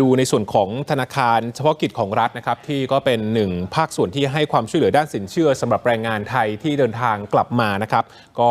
ดูในส่วนของธนาคารเฉพาะกิจของรัฐนะครับที่ก็เป็นหนึ่งภาคส่วนที่ให้ความช่วยเหลือด้านสินเชื่อสำหรับแรงงานไทยที่เดินทางกลับมานะครับ ก็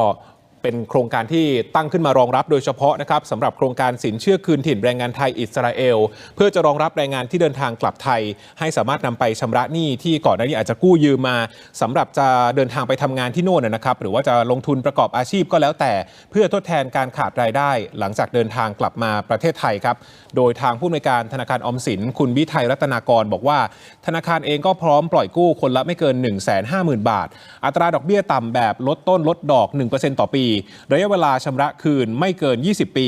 เป็นโครงการที่ตั้งขึ้นมารองรับโดยเฉพาะนะครับสำหรับโครงการสินเชื่อคืนถิ่นแรงงานไทยอิสราเอล เพื่อจะรองรับแรงงานที่เดินทางกลับไทย ให้สามารถนำไปชำระหนี้ที่ก่อนหน้านี้อาจจะกู้ยืมมาสำหรับจะเดินทางไปทำงานที่โน่นนะครับ หรือว่าจะลงทุนประกอบอาชีพก็แล้วแต่ เพื่อทดแทนการขาดรายได้ หลังจากเดินทางกลับมาประเทศไทยครับโดยทางผู้อำนวยการธนาคารออมสิน คุณวิทัยรัตนากรบอกว่า ธนาคารเองก็พร้อมปล่อยกู้คนละไม่เกิน 1 5 0 0 0 0 บาท อัตราดอกเบี้ยต่ำแบบลดต้นลดดอก 1%ต่อปีระยะเวลาชำระคืนไม่เกิน 20 ปี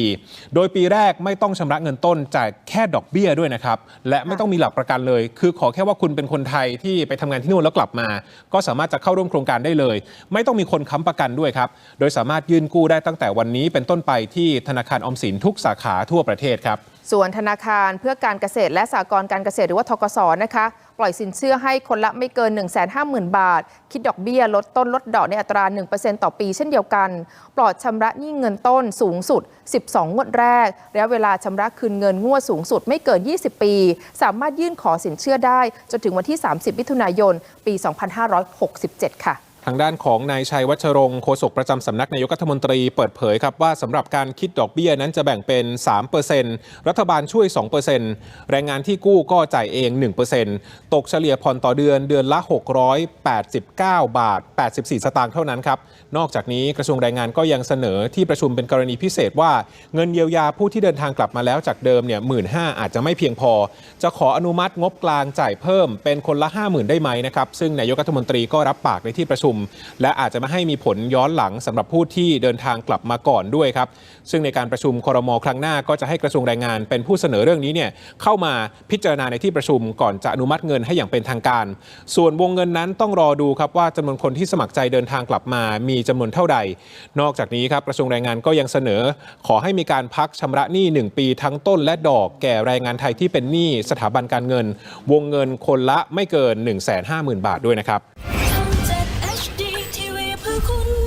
โดยปีแรกไม่ต้องชำระเงินต้นจ่ายแค่ดอกเบี้ยด้วยนะครับ และไม่ต้องมีหลักประกันเลย คือขอแค่ว่าคุณเป็นคนไทยที่ไปทำงานที่นู่นแล้วกลับมา ก็สามารถจะเข้าร่วมโครงการได้เลย ไม่ต้องมีคนค้ำประกันด้วยครับ โดยสามารถยื่นกู้ได้ตั้งแต่วันนี้เป็นต้นไปที่ธนาคารออมสินทุกสาขาทั่วประเทศครับ ส่วนธนาคารเพื่อการเกษตรและสหกรณ์การเกษตรหรือว่าทกสนะคะ ปล่อยสินเชื่อให้คนละไม่เกิน 1 5 0 0 0 0 บาท คิดดอกเบี้ยลดต้นลดดอกในอัตรา 1%ต่อปีเช่นเดียวกัน ปลอดชำระหนี้เงินต้นสูงสุด 12 งวดแรก ระยะเวลาชำระคืนเงินงวดสูงสุดไม่เกิน 20 ปี สามารถยื่นขอสินเชื่อได้ จนถึงวันที่ 30 มิถุนายน ปี 2567 ค่ะ ทางด้านของนายชัยวัชรงค์โฆษกประจำสำนักนายกรัฐมนตรีเปิดเผยครับว่าสำหรับการคิดดอกเบี้ยนั้นจะแบ่งเป็น 3%รัฐบาลช่วย 2%แรงงานที่กู้ก็จ่ายเอง 1%ตกเฉลี่ยผ่อนต่อเดือนเดือนละ 689 บาท 84 สตางค์เท่านั้นครับ นอกจากนี้กระทรวงแรงงานก็ยังเสนอที่ประชุมเป็นกรณีพิเศษว่าเงินเยียวยาผู้ที่เดินทางกลับมาแล้วจากเดิมเนี่ยหมื่นอาจจะไม่เพียงพอ จะขออนุมัติงบกลางจ่ายเพิ่มเป็นคนละ 50,000 ได้ไหมนะครับซึ่งนายกรัฐมนตรีก็รับปากในที่ประชุมและอาจจะไม่ให้มีผลย้อนหลังสำหรับผู้ที่เดินทางกลับมาก่อนด้วยครับ ซึ่งในการประชุมครมครั้งหน้าก็จะให้กระทรวงแรงงานเป็นผู้เสนอเรื่องนี้เนี่ยเข้ามาพิจารณาในที่ประชุมก่อนจะอนุมัติเงินให้อย่างเป็นทางการ ส่วนวงเงินนั้นต้องรอดูครับว่าจำนวนคนที่สมัครใจเดินทางกลับมามีจำนวนเท่าใด นอกจากนี้ครับกระทรวงแรงงานก็ยังเสนอ ขอให้มีการพักชำระหนี้ 1 ปีทั้งต้นและดอกแก่แรงงานไทยที่เป็นหนี้สถาบันการเงิน วงเงินคนละไม่เกิน 1 5 0 0 0 0 บาทด้วยนะครับ こん